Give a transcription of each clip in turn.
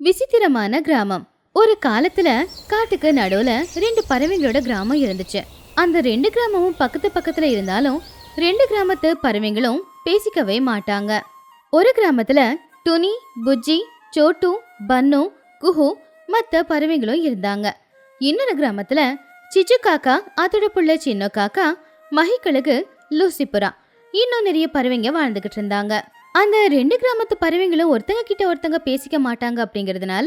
விசித்திரமான கிராமம். ஒரு காலத்துல காட்டுக்கு நடுவுல ரெண்டு பறவைங்களோட கிராமம் இருந்துச்சு. அந்த ரெண்டு கிராமமும் பக்கத்து பக்கத்துல இருந்தாலும் ரெண்டு கிராமத்து பறவைங்களும் பேசிக்கவே மாட்டாங்க. ஒரு கிராமத்துல துனி புஜ்ஜி சோட்டு பன்னு குஹு மத்த பறவைங்களும் இருந்தாங்க. இன்னொரு கிராமத்துல சிச்சு காக்கா அதோட புள்ள சின்ன காக்கா மகிக்கழுகு லூசிபுரா இன்னும் நிறைய பறவைங்க வாழ்ந்துகிட்டு இருந்தாங்க. அந்த ரெண்டு கிராமத்து பறவைங்களும் ஒருத்தங்க கிட்ட ஒருத்தங்க பேசிக்க மாட்டாங்க அப்படிங்கறதுனால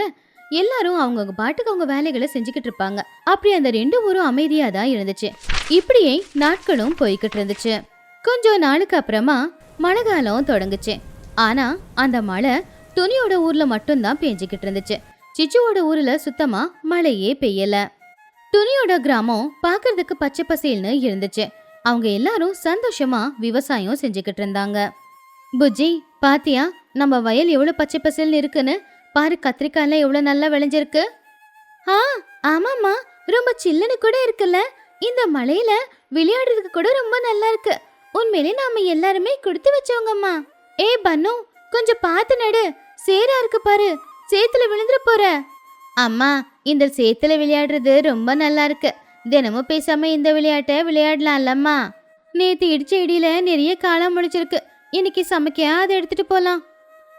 எல்லாரும் அவங்கவுங்க பாட்டுக்கு அவங்க வேலைகளை செஞ்சுக்கிட்டு இருப்பாங்க. அப்படி அந்த ரெண்டு ஊரும் அமைதியா தான் இருந்துச்சு. இப்படியே நாட்களும் போய்கிட்டு இருந்துச்சு. கொஞ்சம் நாளுக்கு அப்புறமா மழை காலம் தொடங்குச்சு. ஆனா அந்த மழை துணியோட ஊர்ல மட்டும்தான் பெஞ்சுக்கிட்டு இருந்துச்சு. சிச்சுவோட ஊர்ல சுத்தமா மழையே பெய்யல. துணியோட கிராமம் பார்க்கறதுக்கு பச்சை பசேல்னு இருந்துச்சு. அவங்க எல்லாரும் சந்தோஷமா விவசாயம் செஞ்சுக்கிட்டு இருந்தாங்க. புஜ்ஜி பாத்தியா நம்ம வயல் எவ்வளவு பச்சை பசல்னு இருக்குன்னு? பாரு கத்திரிக்காய்லாம் எவ்வளவு நல்லா விளைஞ்சிருக்கு. ஆ ஆமாம்மா ரொம்ப சில்லுன்னு கூட இருக்குல்ல. இந்த மலையில விளையாடுறதுக்கு கூட ரொம்ப நல்லா இருக்கு. உண்மையிலே நாம எல்லாருமே கொடுத்து வச்சவங்கம்மா. ஏ பன்னு கொஞ்சம் பார்த்து நடு. சேரா இருக்கு பாரு சேத்துல விழுந்துட போற. அம்மா இந்த சேத்துல விளையாடுறது ரொம்ப நல்லா இருக்கு. தினமும் பேசாம இந்த விளையாட்டை விளையாடலாம்லம்மா. நேத்து இடிச்ச இடியில நிறைய காலம் முடிச்சிருக்கு இன்னைக்கு சமைக்க அதை எடுத்துட்டு போலாம்.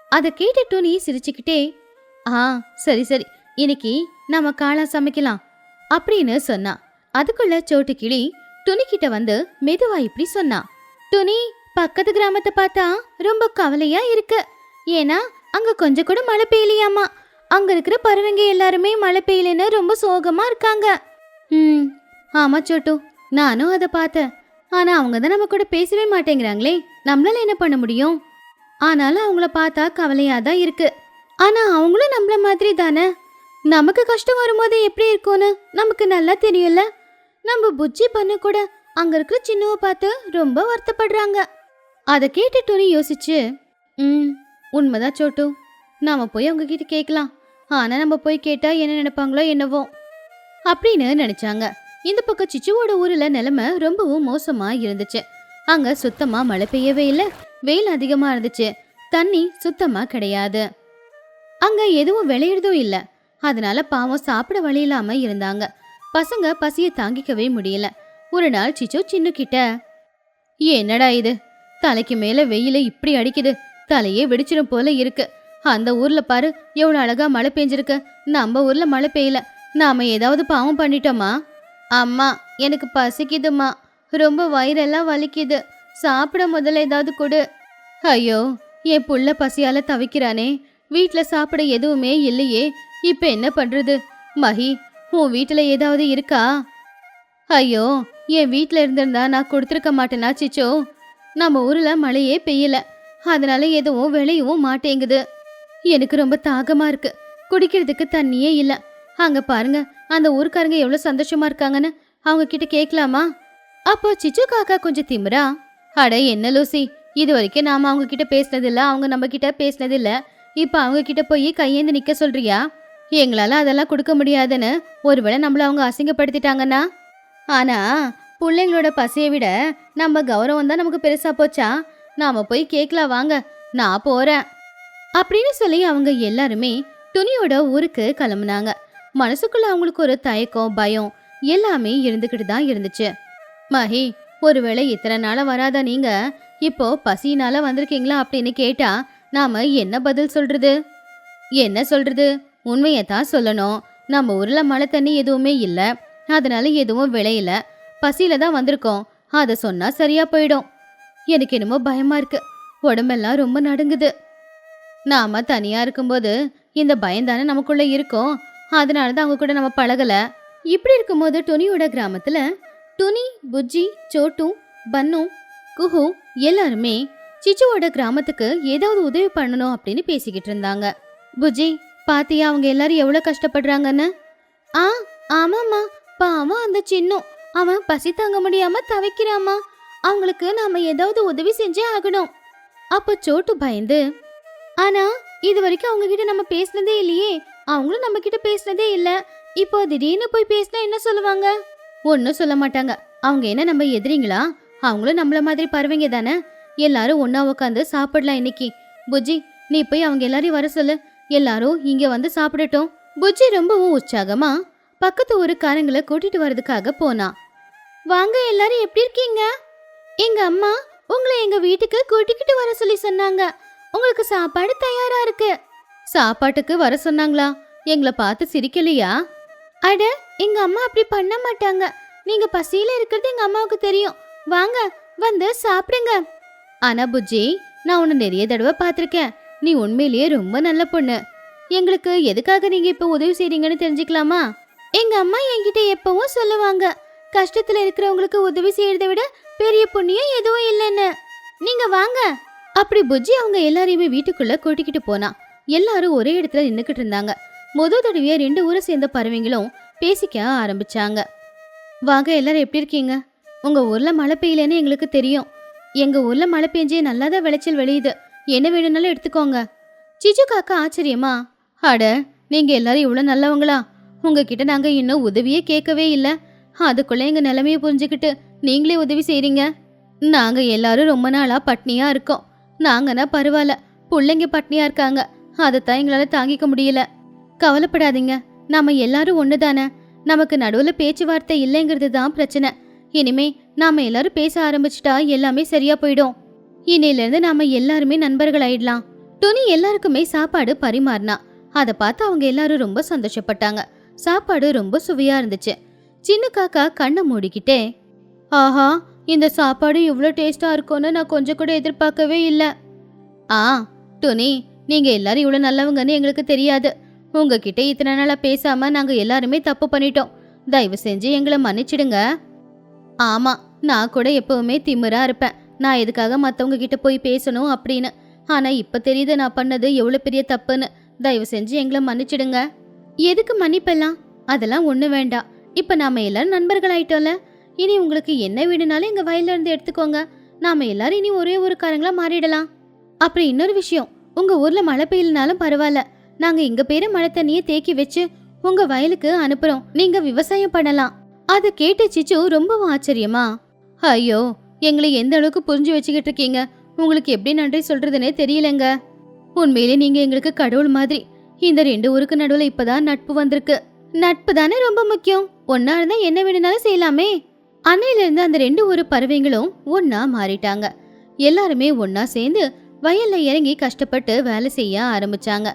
அதை கேட்ட டோனி சிரிச்சுக்கிட்டே ஆ சரி சரி இன்னைக்கு நாம காளா சமைக்கலாம் அப்படின்னு சொன்னா. அதுக்குள்ள சோட்டு கிளி துணி கிட்ட வந்து மெதுவா இப்படி சொன்னா. துணி பக்கத்து கிராமத்தை பார்த்தா ரொம்ப கவலையா இருக்கு. ஏன்னா அங்க கொஞ்சம் கூட மழை பெய்யலையாமா. அங்க இருக்கிற பறவைங்க எல்லாருமே மழை பெய்யலன்னு ரொம்ப சோகமா இருக்காங்க. ம் ஆமா சோட்டு நானும் அதை பார்த்தேன். ஆனா அவங்க தான் நம்ம கூட பேசவே மாட்டேங்கிறாங்களே. நம்மளால என்ன பண்ண முடியும்? ஆனாலும் அவங்கள பார்த்தா கவலையாக தான் இருக்கு. ஆனால் அவங்களும் நம்மள மாதிரி தானே? நமக்கு கஷ்டம் வரும்போது எப்படி இருக்கும்னு நமக்கு நல்லா தெரியல நம்ம புஜ்ஜி பண்ண கூட அங்க இருக்கிற சின்னவ பார்த்து ரொம்ப வருத்தப்படுறாங்க. அதை கேட்டு டோனி யோசிச்சு ம் உண்மைதான் சோட்டு. நாம போய் அவங்க கிட்ட கேட்கலாம். ஆனா நம்ம போய் கேட்டா என்ன நினைப்பாங்களோ என்னவோ. அப்படின்னு நினைச்சாங்க. இந்த பக்கம் சிச்சுவோட ஊர்ல நிலைமை ரொம்பவும் மோசமா இருந்துச்சு. அங்க சுத்தமா மழை பெய்யவே இல்லை. வெயில் அதிகமா இருந்துச்சு. தண்ணி சுத்தமா கிடையாது. அங்க எதுவும் விளையிறதும் இல்ல. அதனால பாவம் சாப்பிட வழி இல்லாம இருந்தாங்க. பசங்க பசிய தாங்கிக்கவே முடியல. ஒரு நாள் சிச்சு சின்ன கிட்ட என்னடா இது? தலைக்கு மேல வெயில இப்படி அடிக்குது. தலையே வெடிச்சிடும் போல இருக்கு. அந்த ஊர்ல பாரு எவ்வளவு அழகா மழை பெஞ்சிருக்கு. நம்ம ஊர்ல மழை பெய்யல. நாம ஏதாவது பாவம் பண்ணிட்டோமா? அம்மா எனக்கு பசிக்குதுமா ரொம்ப வயிறெல்லாம் வலிக்குது. சாப்பிட முதல்ல ஏதாவது கொடு. ஐயோ என் புள்ள பசியால தவிக்கிறானே. வீட்டில் சாப்பிட எதுவுமே இல்லையே. இப்போ என்ன பண்ணுறது மஹி உன் வீட்டில் ஏதாவது இருக்கா? ஐயோ என் வீட்டில் இருந்திருந்தா நான் கொடுத்துருக்க மாட்டேனா சிச்சோ? நம்ம ஊரில் மழையே பெய்யல. அதனால எதுவும் விளையவும் மாட்டேங்குது. எனக்கு ரொம்ப தாகமா இருக்கு. குடிக்கிறதுக்கு தண்ணியே இல்லை. அங்கே பாருங்க அந்த ஊருக்காரங்க எவ்வளோ சந்தோஷமா இருக்காங்கன்னு. அவங்க கிட்ட கேட்கலாமா அப்போ சிச்சு காக்கா கொஞ்சம் திமுறா அட என்ன லூசி? இது வரைக்கும் நாம அவங்க கிட்ட பேசினதில்ல அவங்க நம்ம கிட்ட பேசினதில்ல. இப்போ இப்ப அவங்க கிட்ட போய் கையேந்து நிக்க சொல்றியா? எங்களால அதெல்லாம் கொடுக்க முடியாதுன்னு ஒருவேளை நம்மள அவங்க அசிங்கப்படுத்திட்டாங்கன்னா? ஆனா பிள்ளைங்களோட பசியை விட நம்ம கௌரவம் தான் நமக்கு பெருசா போச்சா? நாம போய் கேட்கலாம் வாங்க நான் போறேன். அப்படின்னு சொல்லி அவங்க எல்லாருமே துணியோட ஊருக்கு கிளம்புனாங்க. மனசுக்குள்ள அவங்களுக்கு ஒரு தயக்கம் பயம் எல்லாமே இருந்துகிட்டு தான் இருந்துச்சு. மஹி ஒருவேளை இத்தனை நாளாக வராத நீங்க? இப்போ பசியினால வந்திருக்கீங்களா அப்படின்னு கேட்டா நாம என்ன பதில் சொல்றது? என்ன சொல்றது? உண்மையை தான் சொல்லணும். நம்ம ஊர்ல மழை தண்ணி எதுவுமே இல்லை. அதனால எதுவும் விளையல. பசியில தான் வந்திருக்கோம். அதை சொன்னா சரியா போயிடும். எனக்கு என்னமோ பயமா இருக்கு. உடம்பெல்லாம் ரொம்ப நடுங்குது. நாம தனியா இருக்கும்போது இந்த பயம் தானே நமக்குள்ள இருக்கும். அதனால தான் அவங்க கூட நம்ம பழகல. இப்படி இருக்கும்போது டொனியோட கிராமத்துல துணி புஜ்ஜி சோட்டு பன்னு குஹு எல்லாருமே சிச்சுவோட கிராமத்துக்கு ஏதாவது உதவி பண்ணணும் அப்படின்னு பேசிக்கிட்டு இருந்தாங்க. புஜ்ஜி பாத்தியா அவங்க எல்லாரும் எவ்வளோ கஷ்டப்படுறாங்கன்னு? ஆ ஆமாம்மா. பாவம் அந்த சின்னம் அவன் பசி தாங்க முடியாம தவிக்கிறாமா அவங்களுக்கு நாம ஏதாவது உதவி செஞ்சே ஆகணும். அப்ப சோட்டு பயந்து ஆனா இது வரைக்கும் அவங்க கிட்ட நம்ம பேசினதே இல்லையே. அவங்களும் நம்ம கிட்ட பேசினதே இல்ல. இப்போ திடீர்னு போய் பேசினா என்ன சொல்லுவாங்க? ஒன்றும் சொல்ல மாட்டாங்க. அவங்க என்ன நம்ம எதிரிங்களா? அவங்களும் நம்மள மாதிரி பறவைங்க தானே? எல்லாரும் ஒன்றா உட்காந்து சாப்பிடலாம் இன்னைக்கு. புஜ்ஜி நீ போய் அவங்க எல்லாரையும் வர சொல்லு. எல்லாரும் இங்க வந்து சாப்பிடட்டும். புஜ்ஜி ரொம்பவும் உற்சாகமா பக்கத்து ஊருக்காரங்களை கூட்டிட்டு வர்றதுக்காக போனா. வாங்க எல்லாரும் எப்படி இருக்கீங்க? எங்க அம்மா உங்களை எங்க வீட்டுக்கு கூட்டிக்கிட்டு வர சொல்லி சொன்னாங்க. உங்களுக்கு சாப்பாடு தயாரா இருக்கு. சாப்பாட்டுக்கு வர சொன்னாங்களா? எங்களை பார்த்து சிரிக்கலையா? அட எங்க அம்மா அப்படி பண்ண மாட்டாங்க. நீங்க பசியில இருக்கிறது எங்க அம்மாவுக்கு தெரியும். வாங்க வந்து சாப்பிடுங்க. ஆனா புஜ்ஜி நான் உன்னை நிறைய தடவை பார்த்துருக்கேன். நீ உண்மையிலேயே ரொம்ப நல்ல பொண்ணு. எங்களுக்கு எதுக்காக நீங்க இப்ப உதவி செய்றீங்கன்னு தெரிஞ்சுக்கலாமா? எங்க அம்மா என்கிட்ட எப்பவும் சொல்லுவாங்க கஷ்டத்துல இருக்கிறவங்களுக்கு உதவி செய்யறதை விட பெரிய புண்ணியம் எதுவும் இல்லைன்னு. நீங்க வாங்க. அப்படி புஜ்ஜி அவங்க எல்லாரையுமே வீட்டுக்குள்ள கூட்டிக்கிட்டு போனா. எல்லாரும் ஒரே இடத்துல நின்னுக்கிட்டு இருந்தாங்க. முத தடவையா ரெண்டு ஊரை சேர்ந்த பறவைங்களும் பேசிக்க ஆரம்பிச்சாங்க. வாங்க எல்லாரும் எப்படி இருக்கீங்க? உங்க ஊரில் மழை பெய்யலன்னு எங்களுக்கு தெரியும். எங்கள் ஊரில் மழை பெஞ்சியே நல்லா தான் விளைச்சல் வெளியுது. என்ன வேணும்னாலும் எடுத்துக்கோங்க. சிச்சு காக்கா ஆச்சரியமா? அட நீங்கள் எல்லாரும் இவ்வளோ நல்லவங்களா? உங்ககிட்ட நாங்கள் இன்னும் உதவியே கேட்கவே இல்லை. அதுக்குள்ளே எங்கள் நிலைமையை புரிஞ்சுக்கிட்டு நீங்களே உதவி செய்கிறீங்க நாங்கள் எல்லாரும் ரொம்ப நாளா பட்னியா இருக்கோம். நாங்கன்னா பரவாயில்ல. பிள்ளைங்க பட்னியா இருக்காங்க. அதைத்தான் எங்களால் தாங்கிக்க முடியல. கவலைப்படாதீங்க. நாம எல்லாரும் ஒண்ணுதானே? நமக்கு நடுவுல பேச்சுவார்த்தை இல்லைங்கிறது தான் பிரச்சனை. இனிமே நாம எல்லாரும் பேச ஆரம்பிச்சிட்டா எல்லாமே சரியா போயிடும். இனில இருந்து நாம எல்லாருமே நண்பர்கள் ஆயிடலாம். துணி எல்லாருக்குமே சாப்பாடு பரிமாறினா. அதை பார்த்து அவங்க எல்லாரும் ரொம்ப சந்தோஷப்பட்டாங்க. சாப்பாடு ரொம்ப சுவையா இருந்துச்சு. சின்ன காக்கா கண்ணை மூடிக்கிட்டே ஆஹா இந்த சாப்பாடு இவ்வளோ டேஸ்டா இருக்கும்னு நான் கொஞ்சம் கூட எதிர்பார்க்கவே இல்லை. ஆ துணி நீங்க எல்லாரும் இவ்வளோ நல்லவங்கன்னு எங்களுக்கு தெரியாது. உங்ககிட்ட இத்தனை நாளா பேசாம நாங்க எல்லாருமே தப்பு பண்ணிட்டோம். தயவு செஞ்சு எங்களை மன்னிச்சிடுங்க. ஆமா நான் கூட எப்பவுமே திமிரா இருப்பேன். நான் எதுக்காக மத்தவங்க கிட்ட போய் பேசணும் அப்படின்னு. ஆனா இப்ப தெரியுது நான் பண்ணது எவ்வளவு பெரிய தப்புன்னு. தயவு செஞ்சு எங்களை மன்னிச்சிடுங்க. எதுக்கு மன்னிப்பெல்லாம்? அதெல்லாம் ஒண்ணு வேண்டாம். இப்ப நாம எல்லாரும் நண்பர்கள் ஆயிட்டோம்ல. இனி உங்களுக்கு என்ன வேணும்னாலும் எங்க வயல்ல இருந்து எடுத்துக்கோங்க. நாம எல்லாரும் இனி ஒரே ஒரு மாறிடலாம். அப்புறம் இன்னொரு விஷயம். உங்க ஊர்ல மழை பெய்யலனாலும் பரவாயில்ல. நாங்க எங்க பேரு மழை தண்ணியை தேக்கி வச்சு உங்க வயலுக்கு அனுப்புறோம். நீங்க விவசாயம் பண்ணலாம். அதை கேட்ட சிச்சு ரொம்பவும் ஆச்சரியமா? ஐயோ எங்களை எந்த அளவுக்கு புரிஞ்சு வச்சுக்கிட்டு இருக்கீங்க? உங்களுக்கு எப்படி நன்றி சொல்றதுன்னே தெரியலங்க. உண்மையிலே நீங்க எங்களுக்கு கடவுள் மாதிரி இந்த ரெண்டு ஊருக்கு நடுவுல இப்பதான் நட்பு வந்திருக்கு. நட்பு தானே ரொம்ப முக்கியம். ஒன்னா இருந்தா என்ன வேணும்னாலும் செய்யலாமே. அன்னையில இருந்து அந்த ரெண்டு ஊரு பறவைங்களும் ஒன்னா மாறிட்டாங்க. எல்லாருமே ஒன்னா சேர்ந்து வயல்ல இறங்கி கஷ்டப்பட்டு வேலை செய்ய ஆரம்பிச்சாங்க.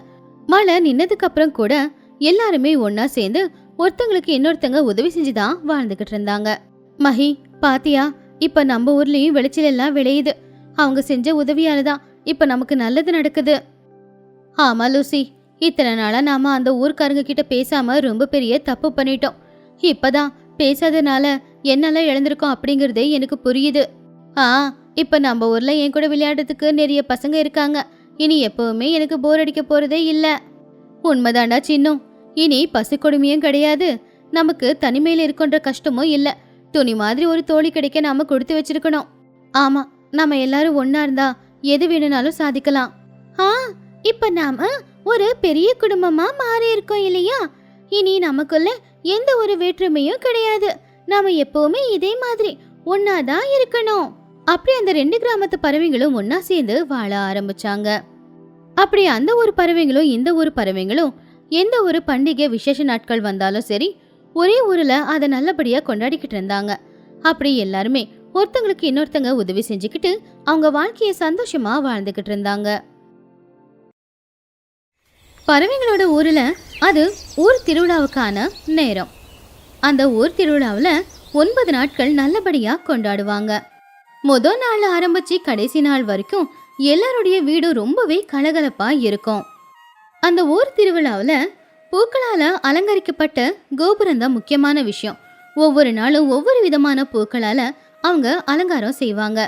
மழை நின்னதுக்கு அப்புறம் கூட எல்லாருமே ஒன்னா சேர்ந்து ஒருத்தங்களுக்கு இன்னொருத்தங்க உதவி செஞ்சுதான் வாழ்ந்துகிட்டு இருந்தாங்க. மஹி பாத்தியா இப்ப நம்ம ஊர்லயும் விளைச்சல் எல்லாம் விளையுது. அவங்க செஞ்ச உதவியால தான் இப்ப நமக்கு நல்லது நடக்குது. ஆமா லூசி. இத்தனை நாளா நாம அந்த ஊர்க்காரங்க கிட்ட பேசாம ரொம்ப பெரிய தப்பு பண்ணிட்டோம். இப்பதான் பேசாதனால என்னெல்லாம் இழந்திருக்கோம் அப்படிங்கறதே எனக்கு புரியுது. ஆ இப்ப நம்ம ஊர்ல என் கூட விளையாடுறதுக்கு நிறைய பசங்க இருக்காங்க. இனி எப்பவுமே எனக்கு போர் அடிக்க போறதே இல்ல. உண்மைதாண்டா சின்னம் இனி பசு கொடுமையும் கிடையாது. நமக்கு தனிமையில் இருக்கின்ற கஷ்டமும் இல்ல. துணி மாதிரி ஒரு தோழி கிடைக்க நாம கொடுத்து வச்சிருக்கணும். ஆமா நாம எல்லாரும் ஒன்னா இருந்தா எது வேணும்னாலும் சாதிக்கலாம். ஆ இப்ப நாம ஒரு பெரிய குடும்பமா மாறி இருக்கோம் இல்லையா? இனி நமக்குள்ள எந்த ஒரு வேற்றுமையும் கிடையாது. நாம எப்பவுமே இதே மாதிரி ஒன்னாதான் இருக்கணும். அப்படி அந்த ரெண்டு கிராமத்து பறவைங்களும் ஒன்னா சேர்ந்து வாழ ஆரம்பிச்சாங்க. அப்படி அந்த ஒரு பறவைங்களும் இந்த ஒரு பறவைங்களும் எந்த ஒரு பண்டிகை விசேஷ நாட்கள் வந்தாலும் சரி ஒரே ஊர்ல அதை நல்லபடியா கொண்டாடிக்கிட்டு இருந்தாங்க. அப்படி எல்லாருமே ஒருத்தங்களுக்கு இன்னொருத்தங்க உதவி செஞ்சுக்கிட்டு அவங்க வாழ்க்கையை சந்தோஷமா வாழ்ந்துகிட்டு இருந்தாங்க. பறவைங்களோட ஊர்ல அது ஊர் திருவிழாவுக்கான நேரம். அந்த ஊர் திருவிழாவில் ஒன்பது நாட்கள் நல்லபடியாக கொண்டாடுவாங்க. முத நாள் ஆரம்பிச்சு கடைசி நாள் வரைக்கும் எல்லாருடைய வீடும் ரொம்பவே கலகலப்பா இருக்கும். அந்த ஊர் திருவிழாவில் பூக்களால் அலங்கரிக்கப்பட்ட கோபுரம் தான் முக்கியமான விஷயம். ஒவ்வொரு நாளும் ஒவ்வொரு விதமான பூக்களால் அவங்க அலங்காரம் செய்வாங்க.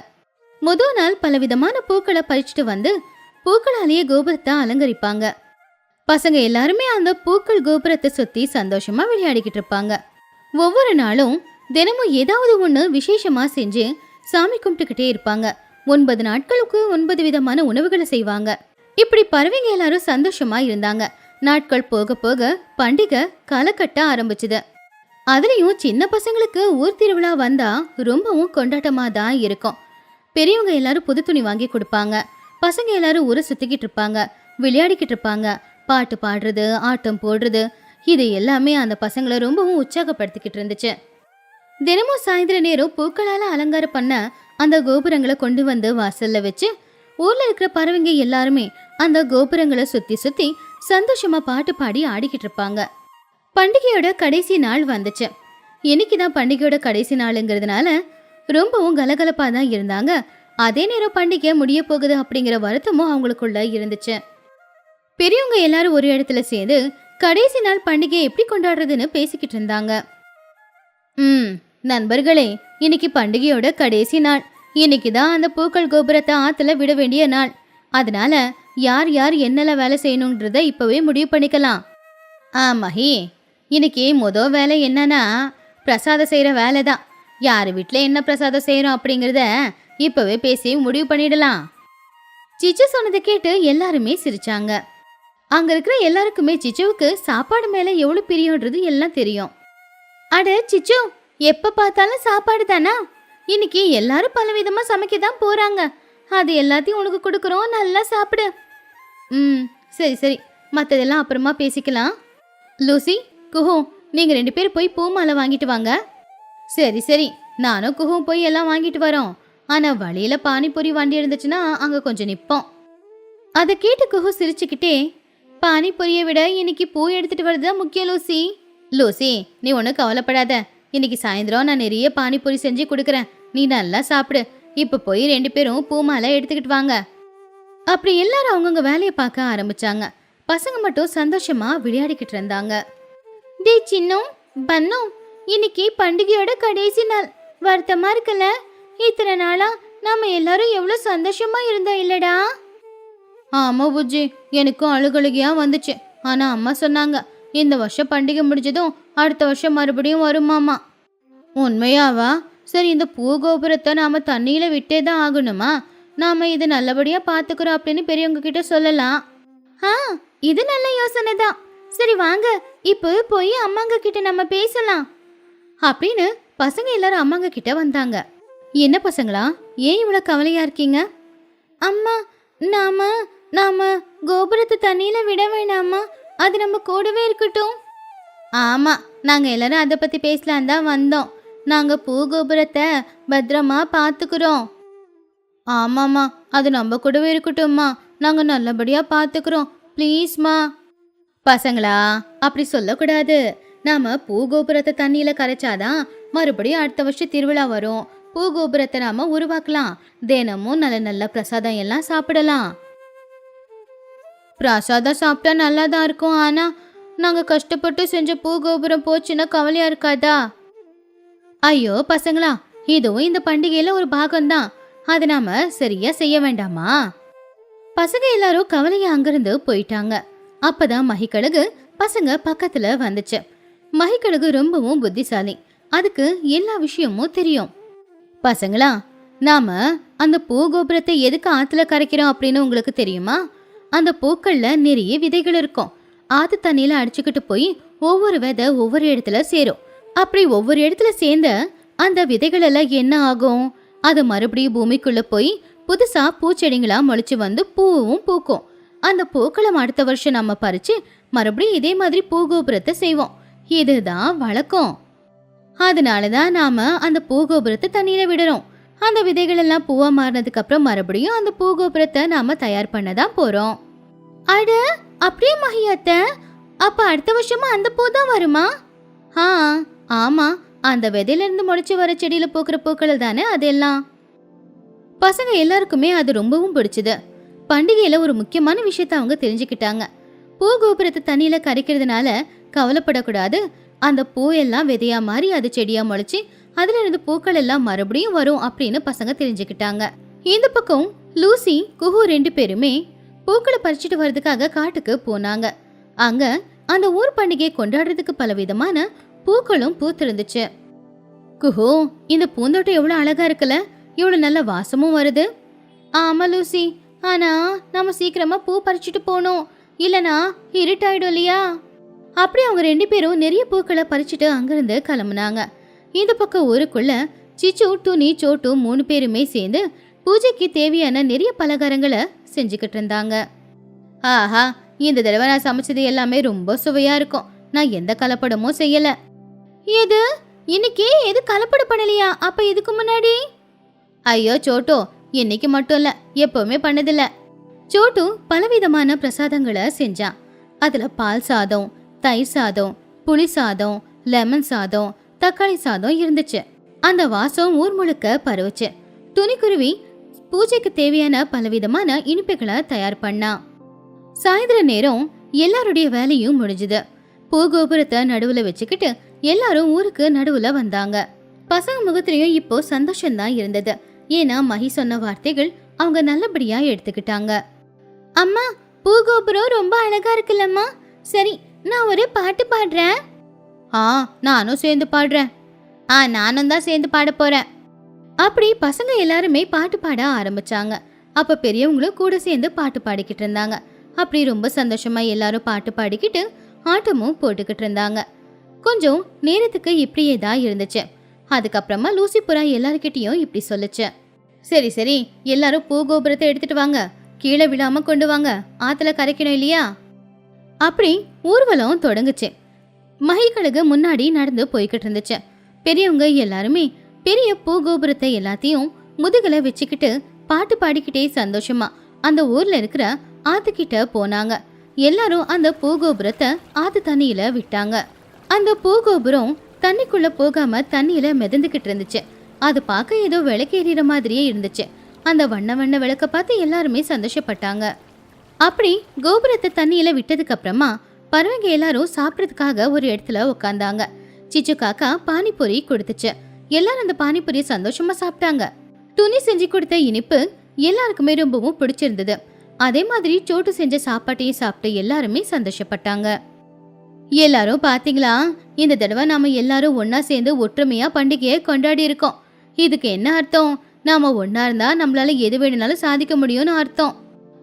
முதல் நாள் பல விதமான பூக்களை பறிச்சுட்டு வந்து பூக்களாலேயே கோபுரத்தை அலங்கரிப்பாங்க. பசங்க எல்லாருமே அந்த பூக்கள் கோபுரத்தை சுற்றி சந்தோஷமாக விளையாடிக்கிட்டு இருப்பாங்க. ஒவ்வொரு நாளும் தினமும் ஏதாவது ஒன்று விசேஷமாக செஞ்சு சாமி கும்பிட்டுக்கிட்டே இருப்பாங்க. ஒன்பது நாட்களுக்கு ஒன்பது விதமான உணவுகளை செய்வாங்க. இப்படி பறவைங்க எல்லாரும் சந்தோஷமா இருந்தாங்க. நாட்கள் போக போக பண்டிகை களைக்கட்ட ஆரம்பிச்சுது. அதுலயும் சின்ன பசங்களுக்கு ஊர் திருவிழா வந்தா ரொம்பவும் கொண்டாட்டமா தான் இருக்கும். பெரியவங்க எல்லாரும் புது துணி வாங்கி கொடுப்பாங்க. பசங்க எல்லாரும் ஊரை சுத்திக்கிட்டு இருப்பாங்க. விளையாடிக்கிட்டு இருப்பாங்க. பாட்டு பாடுறது ஆட்டம் போடுறது இது எல்லாமே அந்த பசங்களை ரொம்பவும் உற்சாகப்படுத்திக்கிட்டு இருந்துச்சு. தினமும் சாயந்தர நேரம் பூக்களால் அலங்காரம் பண்ண அந்த கோபுரங்களை கொண்டு வந்து வாசல்ல வச்சு ஊர்ல இருக்கிற பறவைங்க எல்லாருமே அந்த கோபுரங்களை சுத்தி சுத்தி சந்தோஷமா பாட்டு பாடி ஆடிக்கிட்டு இருப்பாங்க. பண்டிகையோட கடைசி நாள் வந்துச்சு. இன்னைக்கு தான் பண்டிகையோட கடைசி நாளுங்கிறதுனால ரொம்பவும் கலகலப்பா தான் இருந்தாங்க. அதே நேரம் பண்டிகை முடிய போகுது அப்படிங்கிற வருத்தமும் அவங்களுக்குள்ள இருந்துச்சு. பெரியவங்க எல்லாரும் ஒரு இடத்துல சேர்ந்து கடைசி நாள் பண்டிகையை எப்படி கொண்டாடுறதுன்னு பேசிக்கிட்டு இருந்தாங்க. ம். நண்பர்களே இன்னைக்கு பண்டிகையோட கடைசி நாள். இன்னைக்கு தான் அந்த பூக்கள் கோபுரத்தை ஆற்றுல விட வேண்டிய நாள். அதனால யார் யார் என்னெல்லாம் வேலை செய்யணுன்றத இப்போவே முடிவு பண்ணிக்கலாம். ஆ மஹி இன்னைக்கு முத வேலை என்னன்னா பிரசாதம் செய்கிற வேலை தான். யார் வீட்டில் என்ன பிரசாதம் செய்கிறோம் அப்படிங்கிறத இப்போவே பேசி முடிவு பண்ணிடலாம். சிச்சு சொன்னதை கேட்டு எல்லாருமே சிரிச்சாங்க. அங்கே இருக்கிற எல்லாருக்குமே சிச்சுவுக்கு சாப்பாடு மேலே எவ்வளோ பிரியன்றது எல்லாம் தெரியும். அட சிச்சு! எப்போ பார்த்தாலும் சாப்பாடு தானா? இன்னைக்கு எல்லாரும் பலவிதமாக சமைக்க தான் போகிறாங்க அது எல்லாத்தையும் உனக்கு கொடுக்குறோம் நல்லா சாப்பிடு. ம் சரி சரி. மற்றதெல்லாம் அப்புறமா பேசிக்கலாம். லூசி குஹு நீங்கள் ரெண்டு பேரும் போய் பூ மாலை வாங்கிட்டு வாங்க. சரி சரி. நானும் குஹும் போய் எல்லாம் வாங்கிட்டு வரோம். ஆனால் வழியில் பானிபூரி வண்டி இருந்துச்சுன்னா அங்கே கொஞ்சம் நிற்போம் அதை கேட்டு குஹு சிரிச்சுக்கிட்டே பானிபூரியை விட இன்னைக்கு பூ எடுத்துட்டு வரது முக்கியம் லூசி. லூசி நீ ஒன்றும் கவலைப்படாத. இன்னைக்கு சாயந்தரம் நான் நிறைய பானிபூரி செஞ்சு கொடுக்குறேன். நீ நல்லா சாப்பிடு. இப்போ போய் ரெண்டு பேரும் பூமாலை எடுத்துக்கிட்டு வாங்க. அப்படி எல்லாரும் அவங்கவுங்க வேலையை பார்க்க ஆரம்பிச்சாங்க. பசங்க மட்டும் சந்தோஷமா விளையாடிக்கிட்டு இருந்தாங்க. டே சின்னம் பண்ணோம் இன்னைக்கு பண்டிகையோட கடைசி நாள். வருத்தமா இருக்குல்ல? இத்தனை நாளா நாம எல்லாரும் எவ்வளவு சந்தோஷமா இருந்தோம் இல்லடா? ஆமா புஜ்ஜி எனக்கும் அழுகழுகையா வந்துச்சு. ஆனா அம்மா சொன்னாங்க இந்த வருஷம் பண்டிகை முடிஞ்சதும் அடுத்த வருஷம் மறுபடியும் வருமாமா உண்மையாவா? சரி இந்த பூ கோபுரத்தை நாம தண்ணியில விட்டே தான் ஆகணுமா? நாம இது நல்லபடியா பாத்துக்கிறோம் அப்படின்னு பெரியவங்க கிட்ட சொல்லலாம். ஆ இது நல்ல யோசனை தான். சரி வாங்க. இப்போ போய் அம்மாங்க கிட்ட நம்ம பேசலாம். அப்படின்னு பசங்க எல்லாரும் அம்மாங்க கிட்ட வந்தாங்க. என்ன பசங்களா? ஏன் இவ்வளவு கவலையா இருக்கீங்க? அம்மா நாம நாம கோபுரத்தை தண்ணியில விட வேணாமா? அது நம்ம கூடவே இருக்கட்டும். ஆமாம் நாங்கள் எல்லாரும் அதை பற்றி பேசலாம் தான் வந்தோம். நாங்கள் பூ கோபுரத்தை பத்திரமா பார்த்துக்குறோம் ஆமாம்மா அது நம்ம கூடவே இருக்கட்டும்மா. நாங்கள் நல்லபடியாக பார்த்துக்குறோம் ப்ளீஸ்மா. பசங்களா அப்படி சொல்லக்கூடாது. நாம பூ கோபுரத்தை தண்ணியில கரைச்சாதான் மறுபடியும் அடுத்த வருஷம் திருவிழா வரும். பூ கோபுரத்தை நாம உருவாக்கலாம். தினமும் நல்ல நல்ல பிரசாதம் எல்லாம் சாப்பிடலாம். பிரசாதம் சாப்பிட்டா நல்லா தான் இருக்கும். ஆனா நாங்க கஷ்டப்பட்டு செஞ்ச பூ கோபுரம் போச்சுன்னா கவலையா இருக்காதா? ஐயோ பசங்களா இதுவும் இந்த பண்டிகையில ஒரு பாகம்தான். அது நாம சரியா செய்ய வேண்டாமா? பசங்க எல்லாரும் கவலையா அங்கிருந்து போயிட்டாங்க. அப்பதான் மகிக்கழுகு பசங்க பக்கத்துல வந்துச்சு. மகிக்கழுகு ரொம்பவும் புத்திசாலி. அதுக்கு எல்லா விஷயமும் தெரியும். பசங்களா நாம அந்த பூ கோபுரத்தை எதுக்கு ஆத்துல கரைக்கிறோம் அப்படின்னு உங்களுக்கு தெரியுமா? அந்த பூக்கள்ல நிறைய விதைகள் இருக்கும். ஆத்து தண்ணியில அடிச்சுக்கிட்டு போய் ஒவ்வொரு விதை ஒவ்வொரு இடத்துல சேரும். அப்படி ஒவ்வொரு இடத்துல சேர்ந்த அந்த விதைகள் எல்லாம் என்ன ஆகும்? அது மறுபடியும் பூமிக்குள்ள போய் புதுசா பூச்செடிங்களா முளைச்சு வந்து பூவும் பூக்கும். அந்த பூக்களை அடுத்த வருஷம் நம்ம பறிச்சு மறுபடியும் இதே மாதிரி பூ கோபுரத்தை செய்வோம். இதுதான் வழக்கம். அதனால தான் நாம அந்த பூ கோபுரத்தை தண்ணியில விடுறோம். அந்த விதைகள் எல்லாம் பூவா மாறினதுக்கு அப்புறம் மறுபடியும் அந்த பூ கோபுரத்தை நாம தயார் பண்ண தான் போறோம். அட அப்படியே மகியாத்த அப்ப அடுத்த வருஷமா அந்த பூ தான் வருமா? ஆ ஆமா அந்த விதையில இருந்து முளைச்சு வர செடியில பூக்கிற பூக்கள் தானே அதெல்லாம். பசங்க எல்லாருக்குமே அது ரொம்பவும் பிடிச்சது. பண்டிகையில ஒரு முக்கியமான விஷயத்த அவங்க தெரிஞ்சுக்கிட்டாங்க. பூ கோபுரத்தை தண்ணியில கரைக்கிறதுனால கவலைப்படக்கூடாது. அந்த பூ எல்லாம் விதையா மாறி அது செடியா முளைச்சு அதுல இருந்து பூக்கள் எல்லாம் மறுபடியும் வரும் அப்படின்னு பசங்க தெரிஞ்சுக்கிட்டாங்க. இந்த பக்கம் லூசி குஹு ரெண்டு பேருமே பூக்களை பறிச்சுட்டு வர்றதுக்காக காட்டுக்கு போனாங்க. அங்க அந்த ஊர் பண்டிகையை கொண்டாடுறதுக்கு பலவிதமான பூக்களும் பூத்திருந்துச்சு. குஹு இந்த பூந்தோட்டம் எவ்வளவு அழகா இருக்குல்ல? இவ்வளவு நல்ல வாசமும் வருது. ஆமா லூசி ஆனா நம்ம சீக்கிரமா பூ பறிச்சுட்டு போனோம் இல்லனா இருட்டாயிடும் இல்லையா? அப்படி அவங்க ரெண்டு பேரும் நிறைய பூக்களை பறிச்சுட்டு அங்கிருந்து கிளம்புனாங்க. இந்த பக்கம் ஊருக்குள்ள சிச்சு டுனி சோட்டு மூணு பேருமே சேர்ந்து பூஜைக்கு தேவையான நிறைய பலகாரங்களை செஞ்சுக்கிட்டு இருந்தாங்க. ஆஹா இந்த தடவை நான் சமைச்சது எல்லாமே ரொம்ப சுவையா இருக்கும். நான் எந்த கலப்படமும் செய்யல. எது? இன்னைக்கு எது கலப்பட பண்ணலையா? அப்ப இதுக்கு முன்னாடி? ஐயோ சோட்டோ இன்னைக்கு மட்டும் இல்ல எப்பவுமே பண்ணதில்ல. சோட்டு பலவிதமான பிரசாதங்களை செஞ்சான். அதுல பால் சாதம் தயிர் சாதம் புளி சாதம் லெமன் சாதம் தக்காளி சாதம் இருந்துச்சு. அந்த வாசம் ஊர் முழுக்க பரவுச்சு. துணிக்குருவி பூஜைக்கு தேவையான பலவிதமான இனிப்புகளை தயார் பண்ணா. சாயந்தர நேரம் எல்லாருடைய வேலையும் முடிஞ்சுது. பூ கோபுரத்தை நடுவுல வச்சுக்கிட்டு எல்லாரும் ஊருக்கு நடுவுல வந்தாங்க. பசங்க முகத்திலையும் இப்போ சந்தோஷம்தான் இருந்தது. ஏன்னா மகி சொன்ன வார்த்தைகள் அவங்க நல்லபடியா எடுத்துக்கிட்டாங்க. அம்மா பூ கோபுரம் ரொம்ப அழகா இருக்குல்லம்மா. சரி நான் ஒரு பாட்டு பாடுறேன். ஆ நானும் சேர்ந்து பாடுறேன். ஆ நானும் தான் சேர்ந்து பாட போறேன். அப்படி பசங்க எல்லாருமே பாட்டு பாட ஆரம்பிச்சாங்க. அப்ப பெரியவங்களும் கூட சேர்ந்து பாட்டு பாடிக்கிட்டு இருந்தாங்க. அப்படி ரொம்ப சந்தோஷமா எல்லாரும் பாட்டு பாடிக்கிட்டு ஆட்டமும் போட்டுக்கிட்டு இருந்தாங்க. கொஞ்சம் நேரத்துக்கு இப்படியே தான் இருந்துச்சு. அதுக்கப்புறமா லூசி புறா எல்லார்கிட்டயும் இப்படி சொல்லுச்சு. சரி சரி எல்லாரும் பூ கோபுரத்தை எடுத்துட்டு வாங்க. கீழே விழாம கொண்டு வாங்க. ஆத்துல கரைக்கணும் இல்லையா? அப்படி ஊர்வலம் தொடங்குச்சு. மகிழ்கழுகு முன்னாடி நடந்து போய்கிட்டு இருந்துச்சு. பெரியவங்க எல்லாருமே பெரிய பூ கோபுரத்தை எல்லாத்தையும் முதுகல வச்சுக்கிட்டு பாட்டு பாடிக்கிட்டே சந்தோஷமா அந்த ஊர்ல இருக்கிற ஆத்துக்கிட்ட போனாங்க. எல்லாரும் அந்த பூகோபுரத்தை ஆத்து தண்ணியில விட்டாங்க. அந்த பூகோபுரம் தண்ணிக்குள்ள போகாம தண்ணியில மிதந்துகிட்டு இருந்துச்சு. அது பார்க்க ஏதோ விளக்கேறிற மாதிரியே இருந்துச்சு. அந்த வண்ண வண்ண விளக்க பார்த்து எல்லாருமே சந்தோஷப்பட்டாங்க. அப்படி கோபுரத்தை தண்ணியில விட்டதுக்கு அப்புறமா பறவைங்க எல்லாரும் சாப்பிட்றதுக்காக ஒரு இடத்துல உட்காந்தாங்க சிச்சு காக்கா பானிபூரி கொடுத்துச்சு. எல்லாரும் அந்த பானிபூரியை சந்தோஷமா சாப்பிட்டாங்க. துணி செஞ்சு கொடுத்த இனிப்பு எல்லாருக்குமே ரொம்பவும் பிடிச்சிருந்தது. அதே மாதிரி சோட்டு செஞ்ச சாப்பாட்டையும் சாப்பிட்டு எல்லாருமே சந்தோஷப்பட்டாங்க. எல்லாரும் பாத்தீங்களா? இந்த தடவை நாம எல்லாரும் ஒன்னா சேர்ந்து ஒற்றுமையா பண்டிகையை கொண்டாடி இருக்கோம். இதுக்கு என்ன அர்த்தம்? நாம ஒன்னா இருந்தா நம்மளால எது வேணும்னாலும் சாதிக்க முடியும்னு அர்த்தம்.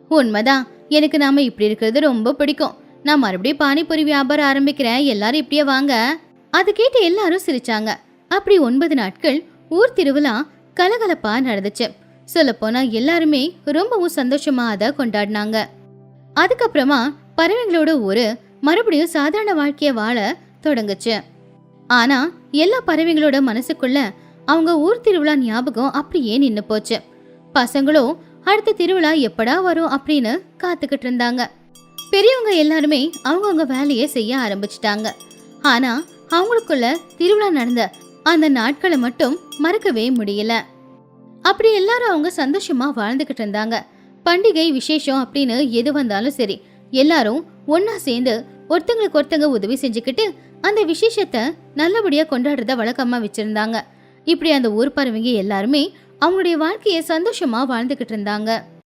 உண்மைதான். எனக்கு நாம இப்படி இருக்கிறது ரொம்ப பிடிக்கும். நான் மறுபடியும் பானிபூரி வியாபாரம் ஆரம்பிக்கிறேன். எல்லாரும் இப்படியே வாங்க. அது கேட்டு எல்லாரும் சிரிச்சாங்க. அப்படி ஒன்பது நாட்கள் ஊர் திருவிழா கலகலப்பா நடந்துச்சு. சொல்லப்போனா எல்லாருமே ரொம்பவும் சந்தோஷமா அதை கொண்டாடினாங்க. அதுக்கப்புறமா பறவைங்களோட ஊரு மறுபடியும் சாதாரண வாழ்க்கைய வாழ தொடங்குச்சு. ஆனா எல்லா பறவைங்களோட மனசுக்குள்ள அவங்க ஊர் திருவிழா ஞாபகம் அப்படியே நின்னு போச்சு. பசங்களும் அடுத்த திருவிழா எப்படா வரும் அப்படின்னு காத்துக்கிட்டு இருந்தாங்க. பெரியவங்க எல்லாருமே அவங்கவுங்க வேலையை செய்ய ஆரம்பிச்சிட்டாங்க. ஆனா அவங்களுக்குள்ள திருவிழா நடந்த அந்த நாட்களை மட்டும் மறக்கவே முடியல. அப்படி எல்லாரும் அவங்க சந்தோஷமா வாழ்ந்துகிட்டு இருந்தாங்க. பண்டிகை விசேஷம் அப்படின்னு எது வந்தாலும் சரி எல்லாரும் ஒன்னா சேர்ந்து ஒருத்தங்களுக்கு ஒருத்தங்க உதவி செஞ்சுக்கிட்டு அந்த விசேஷத்தை நல்லபடியா கொண்டாடுறத வழக்கமா வச்சிருந்தாங்க. இப்படி அந்த ஊர் பறவைங்க எல்லாருமே அவங்களுடைய வாழ்க்கையை சந்தோஷமா வாழ்ந்துகிட்டு இருந்தாங்க.